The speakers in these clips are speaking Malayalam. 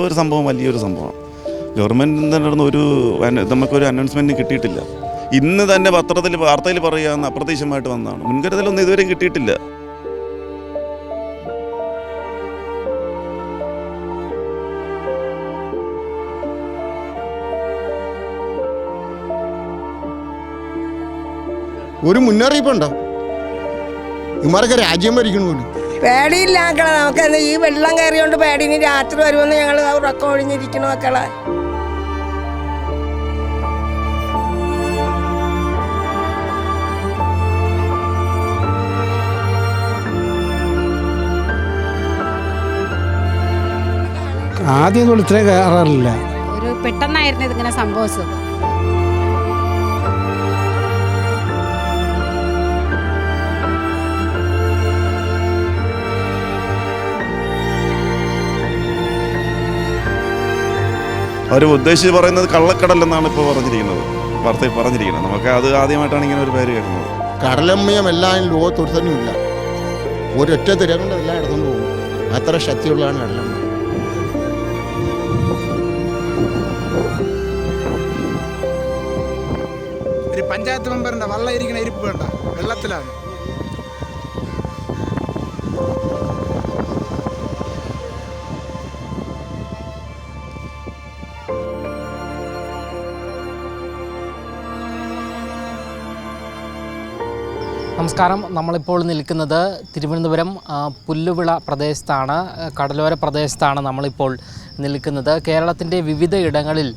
ഒരു സംഭവം വലിയൊരു സംഭവം. ഗവൺമെന്റിന്റെ നടന്ന ഒരു നമുക്കൊരു അനൗൺസ്മെന്റ് കിട്ടിയിട്ടില്ല. ഇന്ന് തന്നെ പത്രത്തിൽ വാർത്തയിൽ പറയാമെന്ന് അപ്രതീക്ഷമായിട്ട് വന്നതാണ്. മുൻകരുതലൊന്നും ഇതുവരെയും കിട്ടിയിട്ടില്ല. ഒരു മുന്നറിയിപ്പുണ്ടോ? ഇമാരൊക്കെ രാജ്യം ഭരിക്കണമല്ലോ പേടിയില്ല മക്കളെ. നമുക്ക് ഈ വെള്ളം കയറിയോണ്ട് പേടി. ഇനി രാത്രി വരുമെന്ന് ഞങ്ങൾ ഉറക്കം ഒഴിഞ്ഞിരിക്കണു മക്കളെ. ആദ്യം ഇത്രയും കയറാറില്ല. ഒരു പെട്ടെന്നായിരുന്നു ഇതിങ്ങനെ സംഭവിച്ചത്. അവർ ഉദ്ദേശിച്ച് പറയുന്നത് കള്ളക്കടലെന്നാണ് ഇപ്പോൾ പറഞ്ഞിരിക്കുന്നത്. വാർത്തയിൽ പറഞ്ഞിരിക്കുന്നത്. നമുക്ക് അത് ആദ്യമായിട്ടാണ് ഇങ്ങനെ ഒരു പേര് കേൾക്കുന്നത്. കടലമ്മയം എല്ലാം ലോകത്ത് ഒരു തന്നെ ഇല്ല. ഒരൊറ്റ തിരകൊണ്ട് എല്ലാം പോകും അത്ര ശക്തിയുള്ളതാണ് കടലമ്മ. ഒരു പഞ്ചായത്ത് മെമ്പറിന്റെ വള്ള ഇരിക്കുന്ന ഇരിപ്പ് വേണ്ട. വെള്ളത്തിലാണ്. നമസ്കാരം. നമ്മളിപ്പോൾ നിൽക്കുന്നത് തിരുവനന്തപുരം പുല്ലുവിള പ്രദേശത്താണ് കടലോര പ്രദേശത്താണ് നമ്മളിപ്പോൾ നിൽക്കുന്നത്. കേരളത്തിന്റെ വിവിധ ഇടങ്ങളിൽ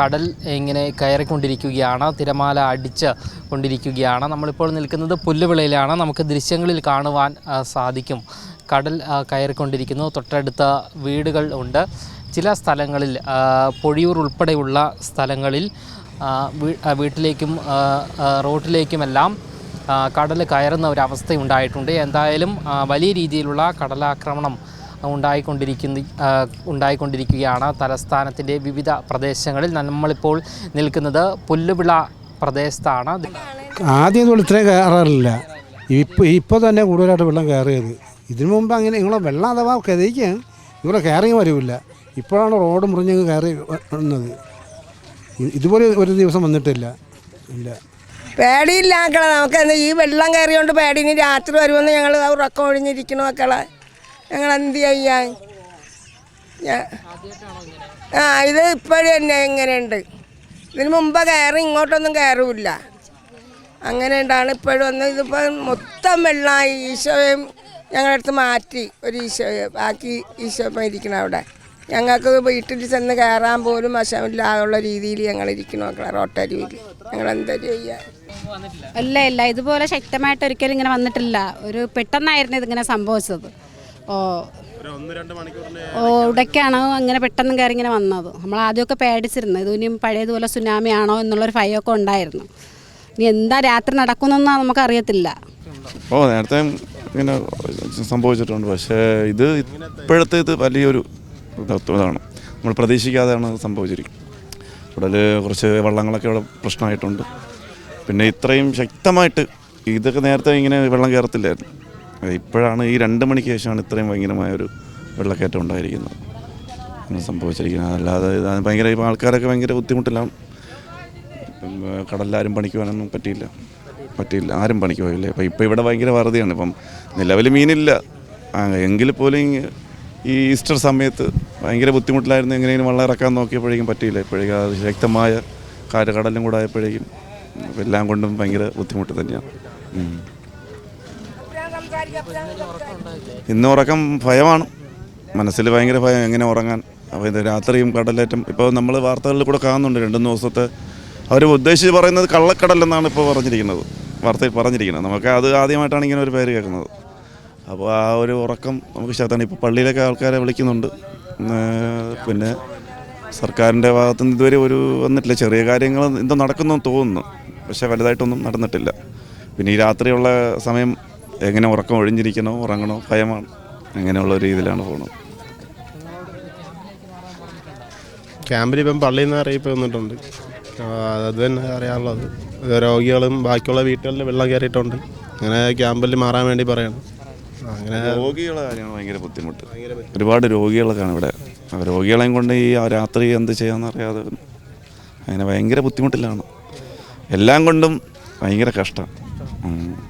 കടൽ ഇങ്ങനെ കയറിക്കൊണ്ടിരിക്കുകയാണ് തിരമാല അടിച്ച് കൊണ്ടിരിക്കുകയാണ്. നമ്മളിപ്പോൾ നിൽക്കുന്നത് പുല്ലുവിളയിലാണ്. നമുക്ക് ദൃശ്യങ്ങളിൽ കാണുവാൻ സാധിക്കും. കടൽ കയറിക്കൊണ്ടിരിക്കുന്നു. തൊട്ടടുത്ത വീടുകൾ ഉണ്ട്. ചില സ്ഥലങ്ങളിൽ പൊഴിയൂർ ഉൾപ്പെടെയുള്ള സ്ഥലങ്ങളിൽ വീട്ടിലേക്കും ആ, കടൽ കയറുന്ന ഒരു അവസ്ഥയുണ്ടായിട്ടുണ്ട്. എന്തായാലും വലിയ രീതിയിലുള്ള കടലാക്രമണം ഉണ്ടായിക്കൊണ്ടിരിക്കുന്ന ഉണ്ടായിക്കൊണ്ടിരിക്കുകയാണ് തലസ്ഥാനത്തിന്റെ വിവിധ പ്രദേശങ്ങളിൽ. നമ്മളിപ്പോൾ നിൽക്കുന്നത് പുല്ലുവിള പ്രദേശത്താണ്. ആദ്യം ഇത്രയും കയറാറില്ല. ഇപ്പോൾ ഇപ്പോൾ തന്നെ കൂടുതലായിട്ട് വെള്ളം കയറിയത്. ഇതിനു മുമ്പ് അങ്ങനെ നിങ്ങളെ വെള്ളം അഥവാ കഥയ്ക്ക് ഇവിടെ കയറി വരില്ല ഇപ്പോഴാണ് റോഡ് മുറിഞ്ഞ് കയറി വന്നത്. ഇതുപോലെ ഒരു ദിവസം വന്നിട്ടില്ല. ഇല്ല. പേടിയില്ല മക്കളെ നമുക്ക് ഈ വെള്ളം കയറിയോണ്ട് പേടി. ഇനി രാത്രി വരുമെന്ന് ഞങ്ങൾ ഉറക്കം ഒഴിഞ്ഞിരിക്കണു മക്കളെ. ഞങ്ങൾ എന്ത് ചെയ്യാൻ ആ ഇത് ഇപ്പോഴും തന്നെ ഇങ്ങനെയുണ്ട്. ഇതിന് മുമ്പ് കയറി ഇങ്ങോട്ടൊന്നും കയറൂല്ല. അങ്ങനെ ഉണ്ടാണ് ഇപ്പോഴും ഒന്ന് ഇതിപ്പോൾ മൊത്തം വെള്ളമായി ഈശോയും ഞങ്ങളടുത്ത് മാറ്റി. ഒരു ഈശോയെ ബാക്കി ഈശോ ഇപ്പം ഇരിക്കണം അവിടെ. ഞങ്ങൾക്ക് വീട്ടിൽ ചെന്ന് കയറാൻ പോലും വശമില്ലാതുള്ള രീതിയിൽ ഞങ്ങൾ ഇരിക്കുന്നു മക്കളെ റോട്ടരിയിൽ. ഞങ്ങൾ എന്താ ചെയ്യുക ഇല്ല ഇല്ല ഇതുപോലെ ശക്തമായിട്ട് ഒരിക്കലും ഇങ്ങനെ വന്നിട്ടില്ല. ഒരു പെട്ടെന്നായിരുന്നു ഇതിങ്ങനെ സംഭവിച്ചത്. ഓ ഓ ഇവിടേക്കാണ് അങ്ങനെ പെട്ടെന്ന് കയറി ഇങ്ങനെ വന്നത്. നമ്മൾ ആദ്യമൊക്കെ പേടിച്ചിരുന്നു. ഇതിനും ഇനിയും പഴയതുപോലെ സുനാമി ആണോ എന്നുള്ളൊരു ഭയമൊക്കെ ഉണ്ടായിരുന്നു. ഇനി എന്താ രാത്രി നടക്കുന്നൊന്നും നമുക്കറിയത്തില്ല. ഓ നേരത്തെ ഇങ്ങനെ സംഭവിച്ചിട്ടുണ്ട്. പക്ഷേ ഇത് ഇപ്പോഴത്തെ ഇത് വലിയൊരു ഇതാണ്. നമ്മൾ പ്രതീക്ഷിക്കാതെയാണ് സംഭവിച്ചിരിക്കുന്നത്. ഉടൽ കുറച്ച് വള്ളങ്ങളൊക്കെ ഇവിടെ പ്രശ്നമായിട്ടുണ്ട്. പിന്നെ ഇത്രയും ശക്തമായിട്ട് ഇതൊക്കെ നേരത്തെ ഇങ്ങനെ വെള്ളം കയറത്തില്ലായിരുന്നു. ഇപ്പോഴാണ് ഈ രണ്ട് മണിക്ക് ശേഷമാണ് ഇത്രയും ഭയങ്കരമായൊരു വെള്ളക്കയറ്റം ഉണ്ടായിരിക്കുന്നത്. അങ്ങനെ സംഭവിച്ചിരിക്കുന്നത്. അല്ലാതെ ഭയങ്കര ഇപ്പോൾ ആൾക്കാരൊക്കെ ഭയങ്കര ബുദ്ധിമുട്ടിലാണ്. കടലിലാരും പണിക്ക് പറ്റിയില്ല. പറ്റിയില്ല. ആരും പണിക്ക് പോയില്ല? ഇപ്പം ഇപ്പം ഇവിടെ ഭയങ്കര വറുതിയാണ് ഇപ്പം നിലവിൽ മീനില്ല. എങ്കിൽ പോലും ഈ- ഈസ്റ്റർ സമയത്ത് ഭയങ്കര ബുദ്ധിമുട്ടിലായിരുന്നു എങ്ങനെയും വെള്ളം ഇറക്കാൻ നോക്കിയപ്പോഴേക്കും പറ്റിയില്ല. ഇപ്പോഴേക്കും അത് ശക്തമായ കാറ്റ് കടലും കൂടെ ആയപ്പോഴേക്കും എല്ലാം കൊണ്ടും ഭയങ്കര ബുദ്ധിമുട്ട് തന്നെയാണ്. ഇന്ന് ഉറക്കം ഭയമാണ്. മനസ്സിൽ ഭയങ്കര ഭയം എങ്ങനെ ഉറങ്ങാൻ. അപ്പോൾ ഇത് രാത്രിയും കടലേറ്റം. ഇപ്പോൾ നമ്മൾ വാർത്തകളിൽ കൂടെ കാണുന്നുണ്ട് രണ്ട് ദിവസത്തെ. അവർ ഉദ്ദേശിച്ച് പറയുന്നത് കള്ളക്കടലെന്നാണ് ഇപ്പോൾ പറഞ്ഞിരിക്കുന്നത്. വാർത്തയിൽ പറഞ്ഞിരിക്കുന്നത്. നമുക്ക് അത് ആദ്യമായിട്ടാണ് ഇങ്ങനെ ഒരു പേര് കേൾക്കുന്നത്. അപ്പോൾ ആ ഒരു ഉറക്കം നമുക്ക് ശക്തമാണ് ഇപ്പോൾ പള്ളിയിലൊക്കെ ആൾക്കാരെ വിളിക്കുന്നുണ്ട്. പിന്നെ സർക്കാരിന്റെ ഭാഗത്തുനിന്ന് ഇതുവരെ ഒരു വന്നിട്ടില്ല. ചെറിയ കാര്യങ്ങൾ എന്തോ നടക്കുന്നു തോന്നുന്നു. പക്ഷേ വലുതായിട്ടൊന്നും നടന്നിട്ടില്ല. പിന്നെ ഈ രാത്രിയുള്ള സമയം എങ്ങനെ ഉറക്കം ഒഴിഞ്ഞിരിക്കണോ ഉറങ്ങണോ ഭയമാണ്. അങ്ങനെയുള്ള ഒരു രീതിയിലാണ് പോകുന്നത് ക്യാമ്പിൽ ഇപ്പം പള്ളിയിൽ നിന്ന് അറിയിപ്പ് വന്നിട്ടുണ്ട് അത് തന്നെ അറിയാനുള്ളത്. രോഗികളും ബാക്കിയുള്ള വീട്ടുകളിൽ വെള്ളം കയറിയിട്ടുണ്ട്. അങ്ങനെ ക്യാമ്പിൽ മാറാൻ വേണ്ടി പറയണം. രോഗികളെ കാര്യമാണ് ഭയങ്കര ബുദ്ധിമുട്ട്. ഒരുപാട് രോഗികളൊക്കെയാണ് ഇവിടെ. രോഗികളെയും കൊണ്ട് ഈ ആ രാത്രി എന്ത് ചെയ്യാമെന്നറിയാതെ അങ്ങനെ ഭയങ്കര ബുദ്ധിമുട്ടിലാണ്. എല്ലാം കൊണ്ടും ഭയങ്കര കഷ്ടം.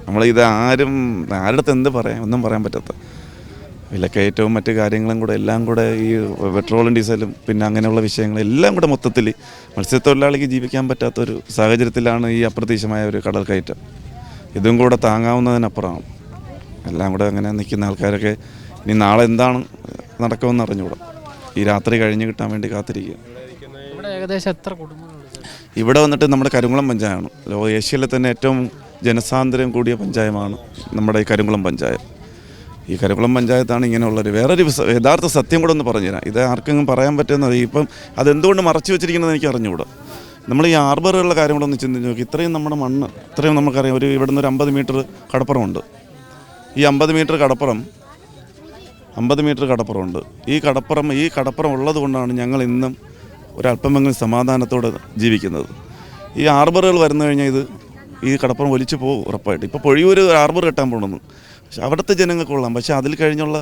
നമ്മളിത് ആരും ആരുടെ അടുത്ത് എന്ത് പറയാം ഒന്നും പറയാൻ പറ്റാത്ത. വിലക്കയറ്റവും മറ്റു കാര്യങ്ങളും കൂടെ എല്ലാം കൂടെ ഈ പെട്രോളും ഡീസലും പിന്നെ അങ്ങനെയുള്ള വിഷയങ്ങൾ എല്ലാം കൂടെ മൊത്തത്തിൽ മത്സ്യത്തൊഴിലാളിക്ക് ജീവിക്കാൻ പറ്റാത്തൊരു സാഹചര്യത്തിലാണ് ഈ അപ്രതീക്ഷമായ ഒരു കടൽ കയറ്റം ഇതും കൂടെ താങ്ങാവുന്നതിനപ്പുറമാണ് എല്ലാം കൂടെ അങ്ങനെ നിൽക്കുന്ന ആൾക്കാരൊക്കെ ഇനി നാളെ എന്താണ് നടക്കുമെന്ന് അറിഞ്ഞുകൂടാ. ഈ രാത്രി കഴിഞ്ഞ് കിട്ടാൻ വേണ്ടി കാത്തിരിക്കുക. ഇവിടെ ഏകദേശം എത്ര കുടുംബങ്ങളുണ്ട് ഇവിടെ വന്നിട്ട് നമ്മുടെ കരുങ്കുളം പഞ്ചായമാണ്. ലോക ഏഷ്യയിലെ തന്നെ ഏറ്റവും ജനസാന്ദ്രം കൂടിയ പഞ്ചായമാണ് നമ്മുടെ ഈ കരുങ്കുളം പഞ്ചായത്ത്. ഈ കരുകുളം പഞ്ചായത്താണ് ഇങ്ങനെയുള്ളൊരു വേറൊരു സ- യഥാർത്ഥ സത്യം കൂടെ ഒന്ന് പറഞ്ഞു പറഞ്ഞുതരാം ഇത് ആർക്കെങ്കിലും പറയാൻ പറ്റുന്നത് ഇപ്പം അതെന്തുകൊണ്ട് മറച്ചു വെച്ചിരിക്കുന്നത് എനിക്ക് അറിഞ്ഞുകൂടാ. നമ്മൾ ഈ ആർബറുകളുടെ കാര്യം കൂടെ ഒന്ന് ചിന്തിച്ച് നോക്കി. ഇത്രയും നമ്മുടെ മണ്ണ് ഇത്രയും നമുക്കറിയാം. ഒരു ഇവിടെ നിന്ന് ഒരു അമ്പത് മീറ്റർ കടപ്പുറമുണ്ട്. ഈ അമ്പത് മീറ്റർ കടപ്പുറം അമ്പത് മീറ്റർ കടപ്പുറമുണ്ട്. ഈ കടപ്പുറം ഈ കടപ്പുറം ഉള്ളത് കൊണ്ടാണ് ഞങ്ങൾ ഇന്നും ഒരല്പമെങ്കിലും സമാധാനത്തോടെ ജീവിക്കുന്നത്. ഈ ആർബറുകൾ വരുന്നു കഴിഞ്ഞാൽ ഇത് ഈ കടപ്പുറം ഒലിച്ചു പോകും ഉറപ്പായിട്ട്. ഇപ്പോൾ പൊഴിയൂർ ഒരു ആർബർ കെട്ടാൻ പോകണമെന്ന് പക്ഷെ അവിടുത്തെ ജനങ്ങൾക്ക് കൊള്ളാം. പക്ഷേ അതിൽ കഴിഞ്ഞുള്ള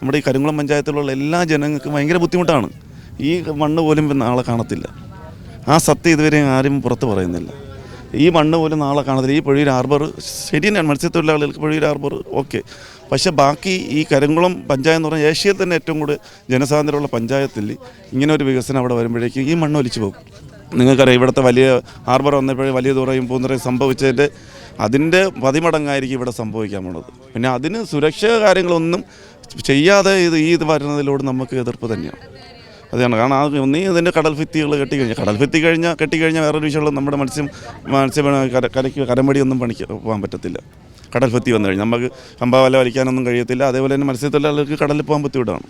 നമ്മുടെ ഈ കരിങ്കുളം പഞ്ചായത്തിലുള്ള എല്ലാ ജനങ്ങൾക്കും ഭയങ്കര ബുദ്ധിമുട്ടാണ്. ഈ മണ്ണ് പോലും നാളെ കാണത്തില്ല. ആ സത്യം ഇതുവരെ ആരും പുറത്ത് പറയുന്നില്ല. ഈ മണ്ണ് പോലും നാളെ കാണത്തില്ല. ഈ പുഴയിൽ ഹാർബർ ശരി തന്നെയാണ് മത്സ്യത്തൊഴിലാളികൾക്ക് പുഴയിൽ ഹാർബർ ഓക്കെ. പക്ഷേ ബാക്കി ഈ കരിങ്കുളം പഞ്ചായത്ത് എന്ന് പറഞ്ഞാൽ ഏഷ്യയിൽ തന്നെ ഏറ്റവും കൂടുതൽ ജനസാന്ദ്രമുള്ള പഞ്ചായത്തിൽ ഇങ്ങനെ ഒരു വികസനം അവിടെ വരുമ്പോഴേക്കും ഈ മണ്ണ് ഒലിച്ചു പോകും. നിങ്ങൾക്കറിയാം ഇവിടുത്തെ വലിയ ഹാർബർ വന്നപ്പോഴേ വലിയ തുറയും പൂന്തറയും സംഭവിച്ചതിന്റെ അതിന്റെ പതിമടങ്ങായിരിക്കും ഇവിടെ സംഭവിക്കാൻ പോണത്. പിന്നെ അതിന് സുരക്ഷാ കാര്യങ്ങളൊന്നും ചെയ്യാതെ ഇത് ഈ ഇത് വരുന്നതിലൂടെ നമുക്ക് എതിർപ്പ് തന്നെയാണ്. അതാണ്. കാരണം ആ ഒന്നീ ഇതിന്റെ കടൽ ഭിത്തികൾ കെട്ടിക്കഴിഞ്ഞാൽ കടൽ ഭിത്തി കഴിഞ്ഞാൽ കെട്ടിക്കഴിഞ്ഞാൽ വേറൊരു വിഷയമുള്ള നമ്മുടെ മത്സ്യം മത്സ്യ കര കരയ്ക്ക് കരമടിയൊന്നും പണിക്ക് പോകാൻ പറ്റത്തില്ല. കടൽ ഭിത്തി വന്നു കഴിഞ്ഞാൽ നമുക്ക് കമ്പാവല വലിക്കാനൊന്നും കഴിയത്തില്ല. അതേപോലെ തന്നെ മത്സ്യത്തൊഴിലാളികൾക്ക് കടലിൽ പോകാൻ ബുദ്ധിമുട്ടാണ്.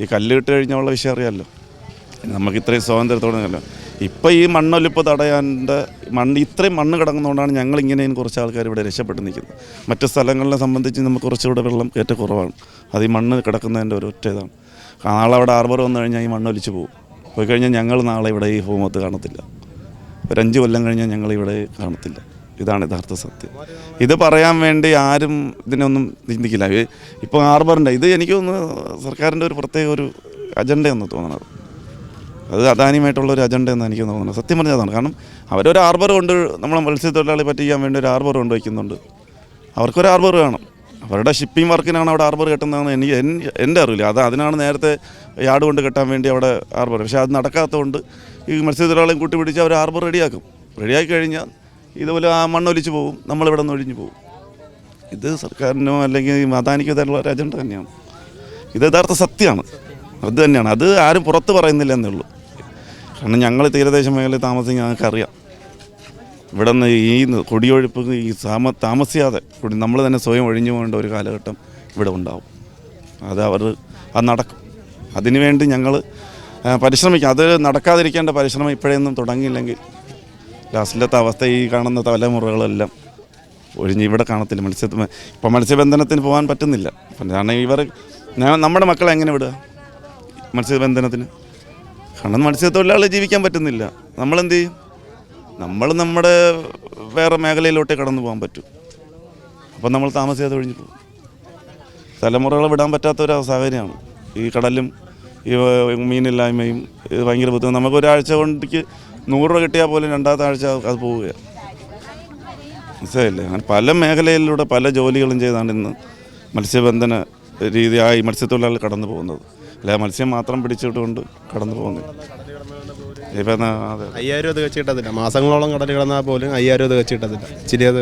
ഈ കല്ല് ഇട്ട് കഴിഞ്ഞാൽ ഉള്ള വിഷയം അറിയാമല്ലോ. നമുക്ക് ഇത്രയും സ്വാതന്ത്ര്യത്തോടെ ഇപ്പോൾ ഈ മണ്ണൊലിപ്പ് തടയാന്റെ മണ്ണ് ഇത്രയും മണ്ണ് കിടക്കുന്നതുകൊണ്ടാണ് ഞങ്ങൾ ഇങ്ങനെ കുറച്ച് ആൾക്കാർ ഇവിടെ രക്ഷപ്പെട്ട് നിൽക്കുന്നത്. മറ്റ് സ്ഥലങ്ങളെ സംബന്ധിച്ച് നമുക്ക് കുറച്ചുകൂടെ വെള്ളം ഏറ്റവും കുറവാണ് അത് ഈ മണ്ണ് കിടക്കുന്നതിന്റെ ഒരു ഒറ്റ ഇതാണ്. നാളെ അവിടെ ആർബർ വന്നു കഴിഞ്ഞാൽ ഈ മണ്ണ് ഒലിച്ചു പോകും. പോയി കഴിഞ്ഞാൽ ഞങ്ങൾ നാളെ ഇവിടെ ഈ ഹോമത്ത് കാണത്തില്ല. ഒരു അഞ്ച് കൊല്ലം കഴിഞ്ഞാൽ ഞങ്ങൾ ഇവിടെ കാണത്തില്ല. ഇതാണ് യഥാർത്ഥ സത്യം. ഇത് പറയാൻ വേണ്ടി ആരും ഇതിനൊന്നും ചിന്തിക്കില്ല. ഇപ്പോൾ ആർബറിന്റെ ഇത് എനിക്ക് സർക്കാരിന്റെ ഒരു പ്രത്യേക ഒരു അജണ്ടയെന്ന് തോന്നണത്. അത് അദാനിയുമായിട്ടുള്ള ഒരു അജണ്ട എന്ന് എനിക്ക് തോന്നുന്നത് സത്യം പറഞ്ഞതാണ് കാരണം അവരൊരു ആർബർ കൊണ്ട് നമ്മളെ മത്സ്യത്തൊഴിലാളി പറ്റിക്കാൻ വേണ്ടി ഒരു ആർബർ കൊണ്ട് വയ്ക്കുന്നുണ്ട്. അവർക്കൊരു ആർബർ വേണം. അവരുടെ ഷിപ്പിംഗ് വർക്കിനാണ് അവിടെ ആർബർ കെട്ടുന്നതെന്ന് എനിക്ക് എന്റെ അറിവില്ല. അത് അതിനാണ് നേരത്തെ യാർഡ് കൊണ്ട് കെട്ടാൻ വേണ്ടി അവിടെ ആർബർ പക്ഷേ അത് നടക്കാത്തതുകൊണ്ട് ഈ മത്സ്യത്തൊഴിലാളിയും കൂട്ടി പിടിച്ച് അവർ ആർബർ റെഡിയാക്കും റെഡിയാക്കി കഴിഞ്ഞാൽ ഇതുപോലെ ആ മണ്ണൊലിച്ച് പോകും. നമ്മളിവിടെ നിന്ന് ഒഴിഞ്ഞു പോകും. ഇത് സർക്കാരിനോ അല്ലെങ്കിൽ ഈ അദാനിക്കോ തരുള്ള ഒരു അജണ്ട തന്നെയാണ്. ഇത് യഥാർത്ഥ സത്യമാണ്. അത് തന്നെയാണ്. അത് ആരും പുറത്ത് പറയുന്നില്ല എന്നേ ഉള്ളൂ. കാരണം ഞങ്ങൾ തീരദേശ മേഖലയിൽ താമസിക്കുന്ന ഞങ്ങൾക്കറിയാം. ഇവിടെ നിന്ന് ഈ കൊടിയൊഴിപ്പ് ഈ താമ താമസിയാതെ നമ്മൾ തന്നെ സ്വയം ഒഴിഞ്ഞു പോകേണ്ട ഒരു കാലഘട്ടം ഇവിടെ ഉണ്ടാവും. അത് അവർ അത് നടക്കും. അതിനുവേണ്ടി ഞങ്ങൾ പരിശ്രമിക്കാം. അത് നടക്കാതിരിക്കേണ്ട പരിശ്രമം ഇപ്പോഴൊന്നും തുടങ്ങിയില്ലെങ്കിൽ ലാസ്റ്റിലത്തെ അവസ്ഥ ഈ കാണുന്ന തലമുറകളെല്ലാം ഒഴിഞ്ഞ് ഇവിടെ കാണത്തില്ല. മത്സ്യ ഇപ്പം മത്സ്യബന്ധനത്തിന് പോകാൻ പറ്റുന്നില്ല. കാരണം ഇവർ നമ്മുടെ മക്കളെ എങ്ങനെ വിടുക? മത്സ്യബന്ധനത്തിന്? കാരണം മത്സ്യത്തൊഴിലാളി ജീവിക്കാൻ പറ്റുന്നില്ല. നമ്മളെന്ത് ചെയ്യും? നമ്മൾ നമ്മുടെ വേറെ മേഖലയിലോട്ടേ കടന്നു പോകാൻ പറ്റും. അപ്പം നമ്മൾ താമസിയാതെ ഒഴിഞ്ഞു പോകും. തലമുറകളെ വിടാൻ പറ്റാത്ത ഒരു സാഹചര്യമാണ്. ഈ കടലും ഈ മീനില്ലായ്മയും ഇത് ഭയങ്കര ബുദ്ധിമുട്ട്. നമുക്ക് ഒരാഴ്ച കൊണ്ടേക്ക് നൂറ് രൂപ കിട്ടിയാൽ പോലും രണ്ടാമത്തെ ആഴ്ച അത് പോവുകയാണ് മനസ്സിലായില്ലേ? അങ്ങനെ പല മേഖലയിലൂടെ പല ജോലികളും ചെയ്താണ് ഇന്ന് മത്സ്യബന്ധന രീതിയായി മത്സ്യത്തൊഴിലാളികൾ കടന്നു പോകുന്നത്. അല്ല മത്സ്യം മാത്രം പിടിച്ചിട്ടുകൊണ്ട് കടന്നു പോകുന്നില്ല. ഇപ്പം അതെ അയ്യായിരം മാസങ്ങളോളം കടലിൽ കിടന്നാൽ പോലും അയ്യായിരം രൂപ വെച്ച് കിട്ടത്തില്ല ഇച്ചിരി അത്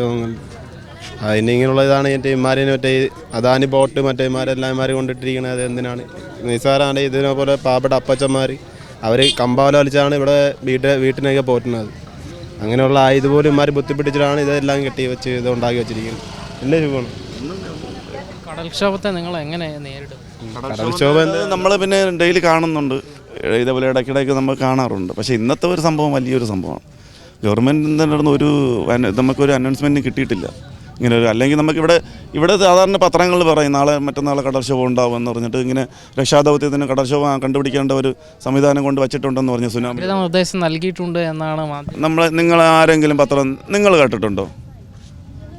അതിന് ഇങ്ങനെയുള്ള ഇതാണ് എന്റെ ഇമാരിനെ മറ്റേ ഈ അദാനി ബോട്ട് മറ്റേ ഇമാരെല്ലാം ഇമാരെ കൊണ്ടിട്ടിരിക്കുന്നത് അത് എന്തിനാണ്? നിസ്സാരാണ് ഇതിനെ പോലെ പാവപ്പെട്ട അപ്പച്ചന്മാർ അവർ കമ്പാവല വലിച്ചാണ് ഇവിടെ വീട്ട് വീട്ടിനൊക്കെ പോറ്റുന്നത്. അങ്ങനെയുള്ള ആ ഇതുപോലും ഇമാർ ബുദ്ധിപ്പിടിച്ചിട്ടാണ് ഇതെല്ലാം കെട്ടി വെച്ച് ഇത് ഉണ്ടാക്കി വെച്ചിരിക്കുന്നത്. എന്നെ ശുഭമാണ് കടൽക്ഷോഭത്തെ നിങ്ങൾ എങ്ങനെ നേരിടും? കടൽക്ഷോഭം നമ്മൾ പിന്നെ ഡെയിലി കാണുന്നുണ്ട്. ഇതേപോലെ ഇടയ്ക്കിടയ്ക്ക് നമ്മൾ കാണാറുണ്ട്. പക്ഷേ ഇന്നത്തെ ഒരു സംഭവം വലിയൊരു സംഭവമാണ്. ഗവൺമെന്റിന്റെ നടന്ന് ഒരു നമുക്കൊരു അനൗൺസ്മെന്റ് കിട്ടിയിട്ടില്ല. ഇങ്ങനെ ഒരു അല്ലെങ്കിൽ നമുക്കിവിടെ ഇവിടെ സാധാരണ പത്രങ്ങൾ പറയും നാളെ മറ്റന്നാളെ കടൽക്ഷോഭം ഉണ്ടാവും എന്ന് പറഞ്ഞിട്ട് ഇങ്ങനെ രക്ഷാദൗത്യത്തിന് കടൽക്ഷോഭം കണ്ടുപിടിക്കേണ്ട ഒരു സംവിധാനം കൊണ്ട് വച്ചിട്ടുണ്ടെന്ന് പറഞ്ഞു സുനാമി. നിർദ്ദേശം നൽകിയിട്ടുണ്ട് എന്നാണ് നമ്മൾ നിങ്ങൾ ആരെങ്കിലും പത്രം നിങ്ങൾ കേട്ടിട്ടുണ്ടോ?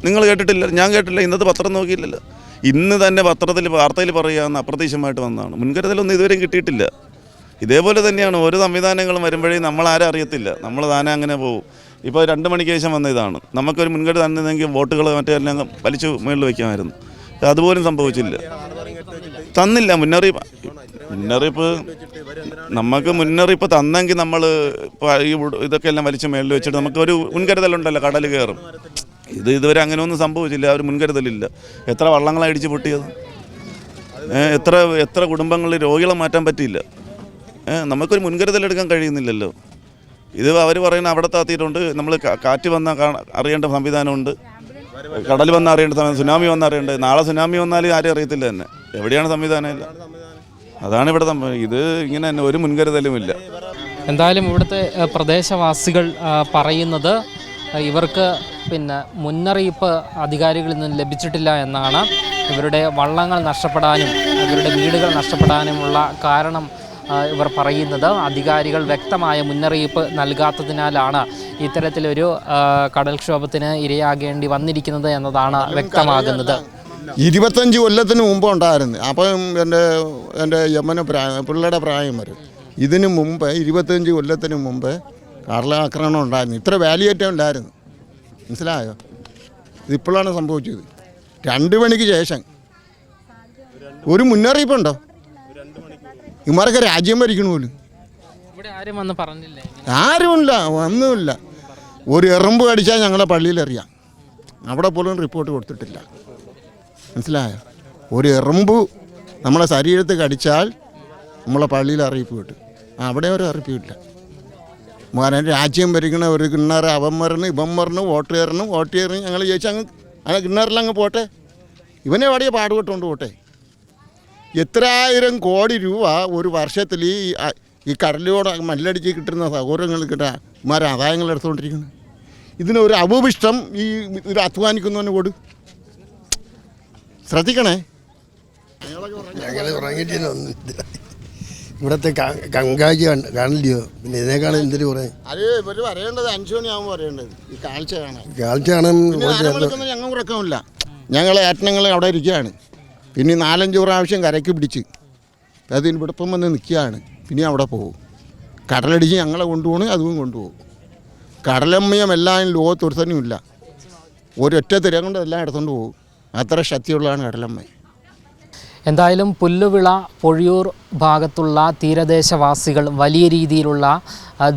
നിങ്ങൾ കേട്ടിട്ടില്ല ഞാൻ കേട്ടില്ല ഇന്നത്തെ പത്രം നോക്കിയില്ലല്ലോ. ഇന്ന് തന്നെ പത്രത്തിൽ വാർത്തയിൽ പറയാമെന്ന് അപ്രതീക്ഷിതമായിട്ട് വന്നതാണ്. മുൻകരുതലൊന്നും ഇതുവരെയും കിട്ടിയിട്ടില്ല. ഇതേപോലെ തന്നെയാണ് ഓരോ സംവിധാനങ്ങളും വരുമ്പോഴേ നമ്മൾ ആരും അറിയത്തില്ല. നമ്മൾ താനെ അങ്ങനെ പോകും ഇപ്പോൾ രണ്ട് മണിക്ക് ശേഷം വന്ന ഇതാണ്. നമുക്കൊരു മുൻകരുതൽ തന്നിരുന്നെങ്കിൽ വോട്ടുകൾ മറ്റേ എല്ലാം വലിച്ചു മുകളിൽ വയ്ക്കാമായിരുന്നു അതുപോലും സംഭവിച്ചില്ല. തന്നില്ല. മുന്നറിയിപ്പ്. മുന്നറിയിപ്പ് നമുക്ക് മുന്നറിയിപ്പ് തന്നെങ്കിൽ നമ്മൾ ഈ ഇതൊക്കെ എല്ലാം വലിച്ചു മേളിൽ വെച്ചിട്ട് നമുക്ക് ഒരു മുൻകരുതലുണ്ടല്ലോ കടൽ കയറും. ഇത് ഇതുവരെ അങ്ങനെ ഒന്നും സംഭവിച്ചില്ല ഒരു മുൻകരുതലില്ല. എത്ര വള്ളങ്ങളാണ് പൊട്ടിയത്? എത്ര എത്ര കുടുംബങ്ങളിൽ രോഗികളെ മാറ്റാൻ പറ്റിയില്ല. നമുക്കൊരു മുൻകരുതലെടുക്കാൻ കഴിയുന്നില്ലല്ലോ. ഇത് അവർ പറയുന്ന അവിടെ താത്തിയിട്ടുണ്ട് നമ്മൾ കാറ്റ് വന്ന അറിയേണ്ട സംവിധാനമുണ്ട്. കടൽ വന്ന അറിയേണ്ട സമയം സുനാമി വന്ന അറിയേണ്ടത് നാളെ സുനാമി വന്നാലും ആരും അറിയത്തില്ല തന്നെ എവിടെയാണ് സംവിധാനം ഇല്ല അതാണ് ഇവിടെ ഇത് ഇങ്ങനെ തന്നെ ഒരു മുൻകരുതലുമില്ല. എന്തായാലും ഇവിടുത്തെ പ്രദേശവാസികൾ പറയുന്നത് ഇവർക്ക് പിന്നെ മുന്നറിയിപ്പ് അധികാരികളിൽ നിന്ന് ലഭിച്ചിട്ടില്ല എന്നാണ് ഇവരുടെ വള്ളങ്ങൾ നഷ്ടപ്പെടാനും ഇവരുടെ വീടുകൾ നഷ്ടപ്പെടാനുമുള്ള കാരണം ഇവർ പറയുന്നത്. അധികാരികൾ വ്യക്തമായ മുന്നറിയിപ്പ് നൽകാത്തതിനാലാണ് ഇത്തരത്തിലൊരു കടൽക്ഷോഭത്തിന് ഇരയാകേണ്ടി വന്നിരിക്കുന്നത് എന്നതാണ് വ്യക്തമാകുന്നത്. ഇരുപത്തഞ്ച് കൊല്ലത്തിന് മുമ്പ് ഉണ്ടായിരുന്നു. അപ്പം എന്റെ എന്റെ യമന പ്രായം പിള്ളേരുടെ പ്രായം വരും. ഇതിനു മുമ്പ് ഇരുപത്തഞ്ച് കൊല്ലത്തിന് മുമ്പ് കടലാക്രമണം ഉണ്ടായിരുന്നു. ഇത്ര വാലിയേറ്റം ഉണ്ടായിരുന്നു. മനസ്സിലായോ? ഇതിപ്പോഴാണ് സംഭവിച്ചത്. രണ്ട് മണിക്ക് ശേഷം. ഒരു മുന്നറിയിപ്പുണ്ടോ? ഇമാരൊക്കെ രാജ്യം ഭരിക്കണ പോലും ഇവിടെ ആരും വന്ന് പറഞ്ഞില്ലേ? ആരുമില്ല ഒന്നുമില്ല. ഒരു എറുമ്പ് കടിച്ചാൽ ഞങ്ങളെ പള്ളിയിൽ അറിയാം അവിടെ പോലും റിപ്പോർട്ട് കൊടുത്തിട്ടില്ല. മനസ്സിലായോ? ഒരു എറുമ്പ് നമ്മളെ ശരീരത്ത് കടിച്ചാൽ നമ്മളെ പള്ളിയിൽ അറിയിപ്പ് കിട്ടും. അവിടെ ഒരു അറിയിപ്പ് കിട്ടില്ല. കാരണം രാജ്യം ഭരിക്കണ ഒരു മറന്ന് ഇവം മറന്ന് വോട്ട് കയറണം വോട്ട് കയറണം ഞങ്ങൾ ചോദിച്ചാൽ അങ്ങ് അങ്ങനെ കിണ്ണറിലങ്ങ് പോട്ടെ. ഇവനെ എവിടെയാണ് പാടുപെട്ടുകൊണ്ട് പോട്ടെ? എത്രായിരം കോടി രൂപ ഒരു വർഷത്തിൽ ഈ ഈ കടലിയോട് മല്ലടിച്ച് കിട്ടുന്ന സൗകര്യങ്ങൾ കിട്ടാൻ ഇമാരെ ആദായങ്ങൾ എടുത്തുകൊണ്ടിരിക്കുന്നത് ഇതിനൊരു അപവിഷ്ടം ഈ ഒരു അധ്വാനിക്കുന്നവന് കൊടു. ശ്രദ്ധിക്കണേ. ഉറങ്ങിയിട്ടൊന്നുമില്ല ഇവിടത്തെ കങ്കാജി കാണില്ലയോ പിന്നെ ഇതിനേക്കാൾ എന്തിനു പറയാൻ അത് ഇവർ പറയേണ്ടത് അഞ്ചു മണിയാകുമ്പോൾ പറയേണ്ടത്. ഈ കാഴ്ച കാണാൻ. കാഴ്ച കാണാൻ ഞങ്ങൾ ഉറക്കമില്ല. ഞങ്ങൾ ഏട്ടനങ്ങൾ അവിടെ ഇരിക്കുകയാണ്. പിന്നെ നാലഞ്ച് പ്രാവശ്യം കരയ്ക്ക് പിടിച്ച്. അതിന് വിടപ്പം വന്ന് നിൽക്കുകയാണ്. പിന്നെ അവിടെ പോകും. കടലടിച്ച് ഞങ്ങളെ കൊണ്ടുപോകണം അതും കൊണ്ടുപോകും. കടലമ്മയും എല്ലാം ലോകത്തൊരുത്തനുമില്ല ഒരൊറ്റ തിര കൊണ്ട് എല്ലാം എടുത്തുകൊണ്ട് പോകും. അത്ര ശക്തിയുള്ളതാണ് കടലമ്മ. എന്തായാലും പുല്ലുവിള പൊഴിയൂർ ഭാഗത്തുള്ള തീരദേശവാസികൾ വലിയ രീതിയിലുള്ള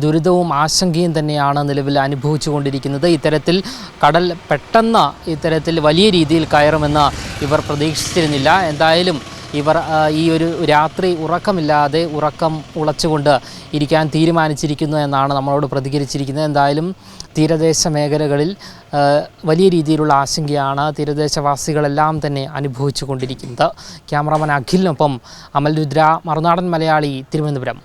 ദുരിതവും ആശങ്കയും തന്നെയാണ് നിലവിൽ അനുഭവിച്ചു കൊണ്ടിരിക്കുന്നത് ഇത്തരത്തിൽ കടൽ പെട്ടെന്ന് ഇത്തരത്തിൽ വലിയ രീതിയിൽ കയറുമെന്ന് ഇവർ പ്രതീക്ഷിച്ചിരുന്നില്ല. എന്തായാലും ഇവർ ഈ ഒരു രാത്രി ഉറക്കമില്ലാതെ ഉറക്കം ഉളച്ചുകൊണ്ട് ഇരിക്കാൻ തീരുമാനിച്ചിരിക്കുന്നു എന്നാണ് നമ്മളോട് പ്രതികരിച്ചിരിക്കുന്നത്. എന്തായാലും തീരദേശ മേഖലകളിൽ വലിയ രീതിയിലുള്ള ആശങ്കയാണ് തീരദേശവാസികളെല്ലാം തന്നെ അനുഭവിച്ചു കൊണ്ടിരിക്കുന്നത് ക്യാമറാമാൻ അഖിലിനൊപ്പം അമൽ രുദ്ര മറുനാടൻ മലയാളി തിരുവനന്തപുരം.